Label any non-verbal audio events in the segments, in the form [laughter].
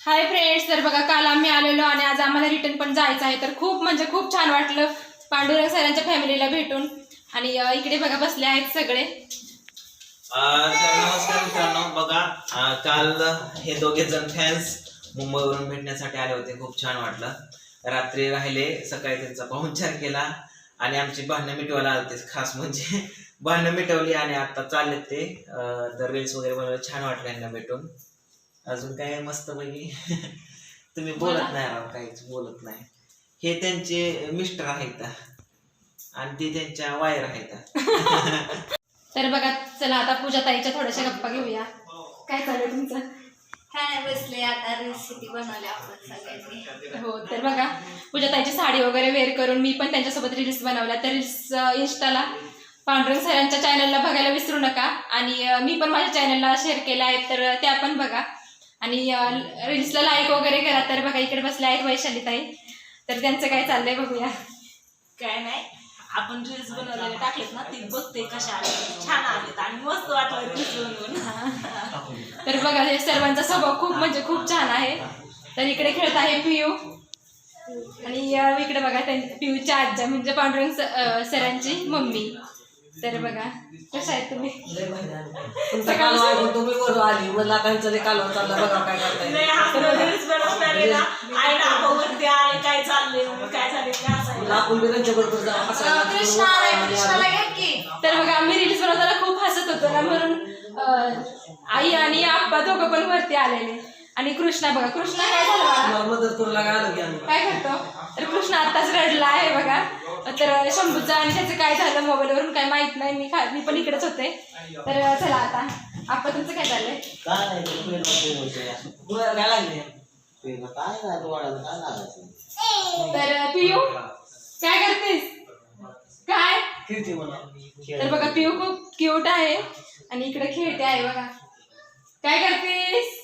Hi friends तर बघा काल आम्ही आलेलो आणि आज आम्हाला रिटर्न पण जायचं आहे. तर खूप म्हणजे खूप छान वाटलं पांडुरंग सरांच्या फॅमिलीला भेटून. आणि इकडे बघा बसले आहेत सगळे. तर नमस्कार मित्रांनो बघा अं, काल हे दोघे जण फॅन्स मुंबईवरून भेटण्यासाठी आले होते. खूप छान वाटलं. रात्री राहिले सकाळी त्यांचा पाहुणचार केला आणि आमची भांडणं मिटवायला आले खास म्हणजे भांडणं मिटवली आणि आता चालले ते. अं, तर रील्स वगैरे बनवले छान वाटलं यांना भेटून. अजून काय मस्त पैकी. [laughs] तुम्ही बोलत नाही राव काहीच बोलत नाही. हे त्यांचे मिस्टर आहेत. आणि ते त्यांच्या वायर आहेत. [laughs] तर बघा चला आता पूजा ताईच्या थोड्याशा गप्पा घेऊया. काय चालू आहे तुमचं? काय बसले आता रेसिपी बनवली आपण सगळ्यांनी. हो तर बघा पूजा ताईची साडी वगैरे वेअर करून मी पण त्यांच्यासोबत रील्स बनवल्या. तर रील्स इन्स्टाला पांडुरंग सरांच्या चॅनलला बघायला विसरू नका. आणि मी पण माझ्या चॅनलला शेअर केल्या आहेत तर त्या पण बघा. आणि रील्सला लाईक वगैरे करा तर बघा इकडे बसल्या आहेत वैशाली ताई. तर त्यांचं काय चाललंय बघूया. काय नाही आपण रील्स बनवलेले टाकलेत ना ती बघते कशा आले. छान आलेत आणि मस्त वाटलं रील्स बनवून. तर बघा हे सर्वांचा स्वभाव खूप म्हणजे खूप छान आहे. तर इकडे खेळत आहे पियू. आणि इकडे बघा पियूच्या आज्या म्हणजे पांडुरंग सरांची मम्मी. तर बघा कशा आहेत तुम्ही? तुमचा कालवा ऐकून तुम्ही वर आली कालवा चालला बघा काय करताय. आले काय आपण बी त्यांच्या बरोबर जाऊ हसायला तर बघा आम्ही रील्स बनवताना खूप हसत होतो ना म्हणून आई आणि आप्पा दोघं पण वरती आलेले. आणि कृष्णा बघा कृष्णा काय झालं? मदत करू लागा काय करतो? तर कृष्ण आत्ताच रडला आहे बघा. तर शंभूचं आणि त्याचं काय झालं मोबाईलवरून काय माहीत नाही. मी खा मी पण इकडेच होते. तर चला आता. आपण तुमचं काय झालंय काय नाही ते पेन मध्ये होते. डोळ्याला काय लागले. पेन काय नाही डोळ्याला काय लागायचं? तर पियू काय करतेस? काय? तर बघा पियू खूप क्यूट आहे आणि इकडे खेळते आहे बघा. काय करतेस?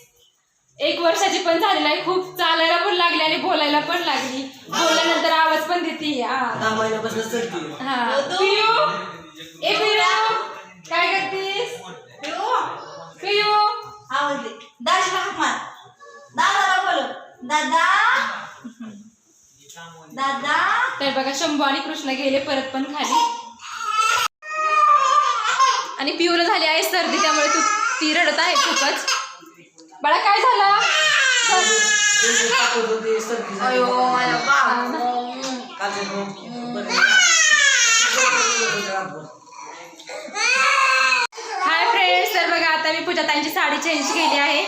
एक वर्षाची पण झाली नाही खूप चालायला पण लागली आणि बोलायला पण लागली. आवाज पण देते हा दहा महिन्यापासून चढती. हा. पियू? ए पियू. काय करतेस? पियू? आवडली दाजीला हाक मार. दादाला बोलव. दादा? दादा? तर बघा शंभू आणि कृष्ण गेले परत पण खाली. आणि पिऊला झाली आहे सर्दी त्यामुळे तू ती रडत आहे खूपच. बाळा काय झालं? होती सर्दी झाली. अयो माझ्या हाय फ्रेंड्स तर बघा आता मी पूजा ताईंची साडी चेंज केली आहे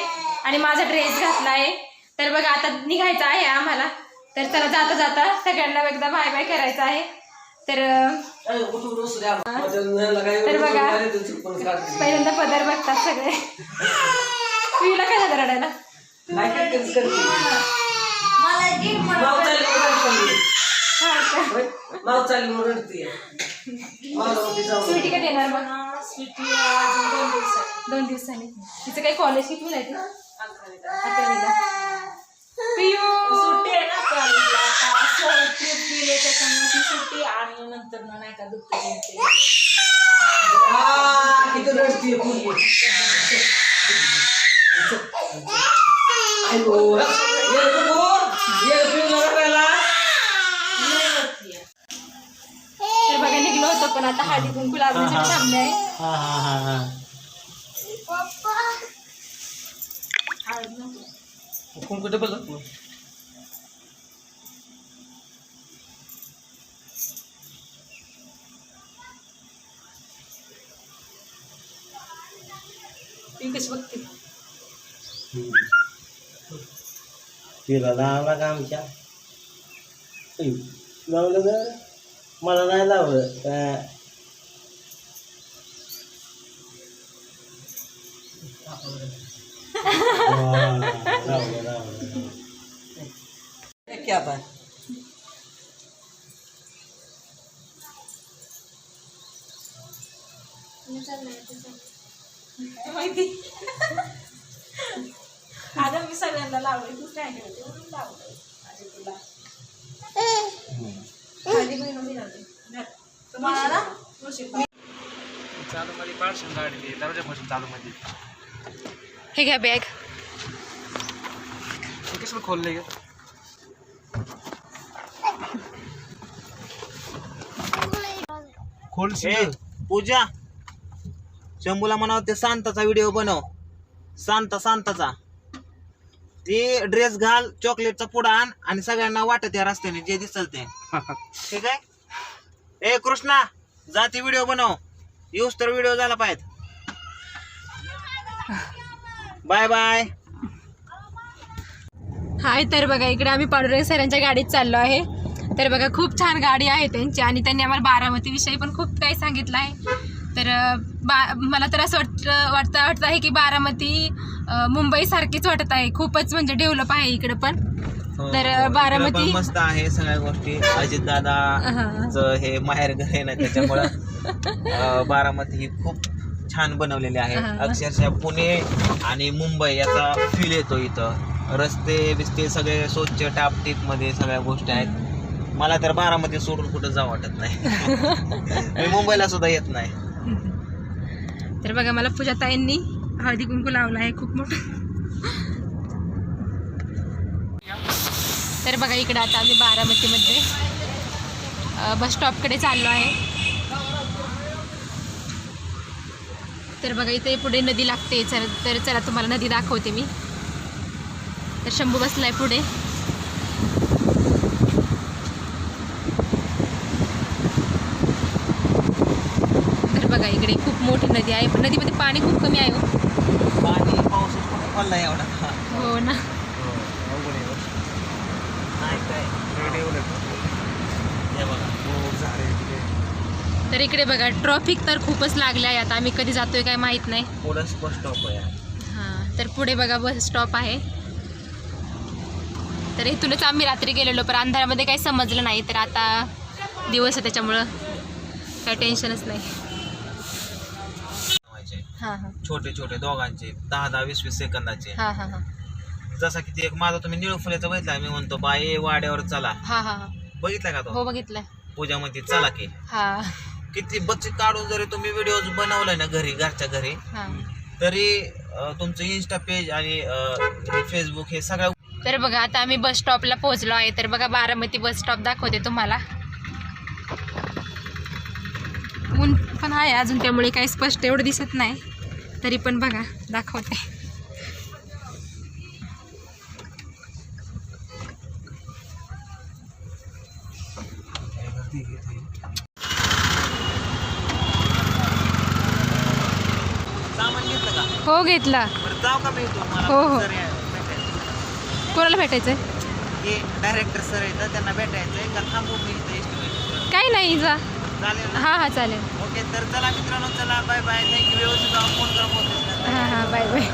आणि माझा ड्रेस घातला आहे. तर बघा आता निघायचं आहे आम्हाला. तर चला जाता जाता सगळ्यांना एकदा बाय बाय करायचं आहे. तर तर बघा. पहिल्यांदा पदर बघतात सगळे. पिऊला काय झालं रडायला माव चालली म्हणून रडते. हा का? होय? माव चालली म्हणून रडते. मावला जाऊ स्वीटी कधी येणार मग स्वीटी अजून दोन दिवसात दोन दिवसांनी तिचं काही कॉलेज किती आहे ना अकरावीला पियू सुट्टी आहे ना कॉलेजला आता सहल ट्रिप गेले त्याच्यामुळे ती सुट्टी आणि नंतर ना नाही का दुःख आ, किती रडतीये पोरगी. आयो, ये रे पोर, ये रे पिऊला रडायला. तर बघा निघलो होतो पण आता हळदी कुंकू लागण्यासाठी थांबले आहे. कुंकू डबल ती कशी बघते. तिला लावला का आमच्या? लावलं तर मला नाही लावलं लावलं लावलं क्या आता माहिती आता मी सगळ्यांना लावले तू काय लावलं तुला खाली बहिणी दिली तुम्हाला ना तुळशी चालू मध्ये पार्सल गाडी दरवाजापासून चालू मध्ये हे? घ्या बॅग कशाला खोलले गे खोल ए पूजा. शंभूला म्हणावं ते शांताचा व्हिडिओ बनव. शांता शांताचा ते ड्रेस घाल चॉकलेटचा पुडा आण आणि सगळ्यांना वाटत या रस्त्याने जे दिसल ते. ठीक आहे? ए कृष्णा जा ती व्हिडिओ बनव. येऊस तर व्हिडिओ झाला पाहिजे. बाय बाय हाय तर बघा इकडे आम्ही पांडुरंग सरांच्या गाडीत चाललो आहे. तर बघा खूप छान गाडी आहे त्यांची आणि त्यांनी आम्हाला बारामतीविषयी पण खूप काही सांगितलं आहे. तर अं, बा मला तर असं वाटतं वाटतं वाटतं आहे की बारामती मुंबईसारखीच वाटत आहे. खूपच म्हणजे डेव्हलप आहे इकडे पण. तर, हो, इकडं बारामती- पण मस्त आहे सगळ्या गोष्टी. अजित दादा हे माहेर घर आहे ना त्याच्यामुळं अं, बारामती ही खूप छान बनवलेली आहे. हा. अक्षरशः पुणे आणि मुंबई याचा फील येतो इथं. रस्ते बिस्ते सगळे स्वच्छ टापटीपमध्ये सगळ्या गोष्टी आहेत. मला तर बारामती सोडून कुठं जावं वाटत नाही. [laughs] मी मुंबईला सुद्धा येत नाही. तर बघा मला पूजाताईंनी हळदी कुंकू लावला आहे खूप मोठं. तर बघा इकडे आता आम्ही बारामतीमध्ये बस स्टॉपकडे चाललो आहे. तर बघा इथे पुढे नदी लागते चल तर चला तुम्हाला नदी दाखवते मी. तर शंभू बसला आहे पुढे. बघा इकडे खूप मोठी नदी आहे. पण नदीमध्ये पाणी खूप कमी आहे हो. पाणी पाऊस कुठं पडला एवढा. हो. ना. नाही काय हे बघा तर इकडे बघा ट्रॉफिक तर खूपच लागले आहे. आता आम्ही कधी जातोय काय माहीत नाही. पुढं स्पष्ट आहे. हां तर पुढे बघा बस स्टॉप आहे. तर इथूनच आम्ही रात्री गेलेलो पण अंधारामध्ये काही समजलं नाही. तर आता दिवस आहे त्याच्यामुळं काही टेन्शनच नाही. हां हां. छोटे छोटे दोघांचे दहा दहा वीस वीस सेकंदाचे. हां हां हां. जसा की ते एक माझा तुम्ही निळफुलेचा बघितला मी म्हणतो बाई वाड्यावर चला. हां हां हां. बघितला का तो? हो बघितलं पूजा म्हणते चला की. हां. किती बच्चे काढून जरी तुम्ही व्हिडिओ बनवलाय ना घरी घरच्या घरी हां. तरी अं, तुमचं इन्स्टा पेज आणि फेसबुक हे सगळ्या तर बघा आता आम्ही बस स्टॉपला पोहोचलो आहे. तर बघा बारामती बस स्टॉप दाखवते तुम्हाला. ऊन पण आहे अजून त्यामुळे काही स्पष्ट एवढं दिसत नाही. तरी पण बघा दाखवते. हो घेतला. हो, हो. कोणाला भेटायचं हे डायरेक्टर सर येतं त्यांना भेटायचंय. का थांबू मी? इथं estimate? काही नाही जा. चालेल ना? हां हां चालेल. ओके तर चला मित्रांनो चला बाय बाय थँक्यू व्यवस्थित फोन करा फोन हां हां बाय बाय